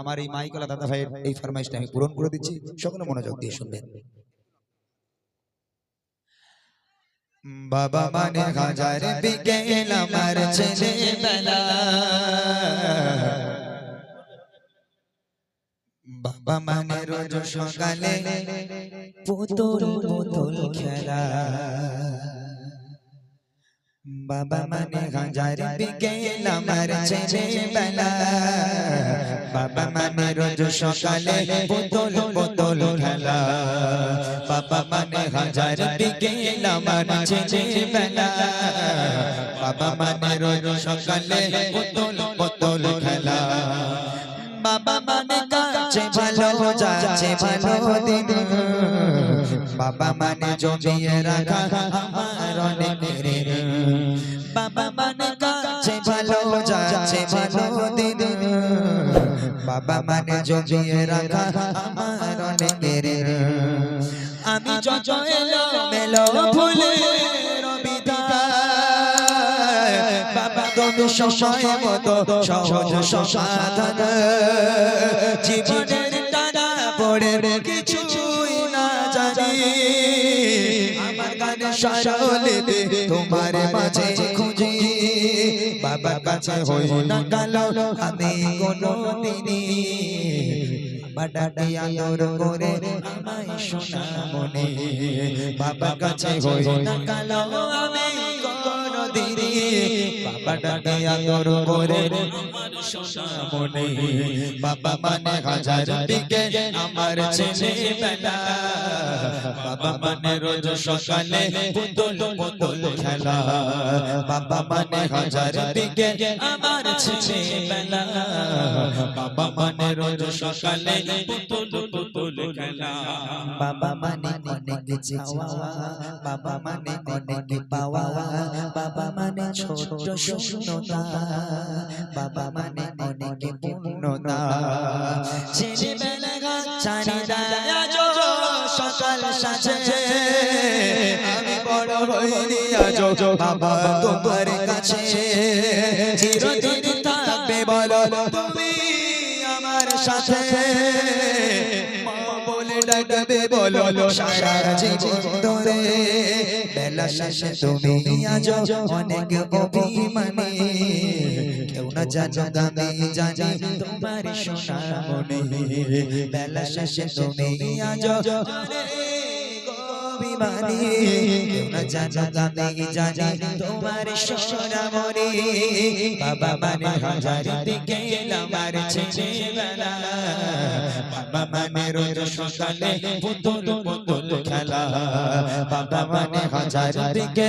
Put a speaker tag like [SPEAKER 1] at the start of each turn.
[SPEAKER 1] আমার এই মাইকলা দাদা ভাইয়ের এই ফরমাইশটা আমি পূরণ করে দিচ্ছি। সকলে মনোযোগ দিয়ে শুনবেন। বাবা মানে হাজার বিকেল আমার ছেলেবেলা। বাবা মানে রোজ সকালে পুতুল পুতুল খেলা। বাবা মানে হাজার বিকেল আমার ছেলেবেলা বাবা মানে রোজ সকালে পুতুল পুতুল খেলা বাবা মানে হাজার বিকেল আমার ছেলেবেলা বাবা মানে রোজ সকালে পুতুল পুতুল খেলা বাবা মানে কাছে ভালো যাচ্ছে ভালো দিন বাবা মানে জমিয়ে রাখা আমার অনেকের বাবা মানে জমিয়ে রাখা আমার অনেকের আমি মেলো জানি। আমার গানে তোমার মাঝে খুঁজি বাবার কাছে হই না কালো আমি কোনো দিনই বাডাডি আদর করে আমায় সোনা মনে। বাবার কাছে হই না কালো আমি ডাকে আদর করে মনে বাবা মানে হাজার দিকে আমার ছেলে বেলা। বাবা মানে রোজ সকালে পুতুল পুতুল খেলা। বাবা মানে হাজার দিকে আমার ছেলে বেলা। বাবা মানে রোজ সকালে পুতুল পুতুল খেলা। বাবা মানে অনেক চাওয়া বাবা মানে অনেক পাওয়া। বাবা মানে ছোট শূন্যতা। বাবা মানে অনেক পূর্ণতা। সকাল আমি বড় হইনি আজ। বাবা তোমার কাছে। চিরদিন সাথে বলে ডাকবে, বলো সারা জীবন ধরে। বেলা শেষে তুমি আজ অনেক অভিমানী। কেউ না জানো মনে। অভিমানী কেউ না জানো দামি জানি, তোমার সোনা মনে বাবা মানে হাজার দিকে আমার ছেলেবেলা। বাবা মানে রোজ সকালে খেলা, বাবা মানে হাজার দিকে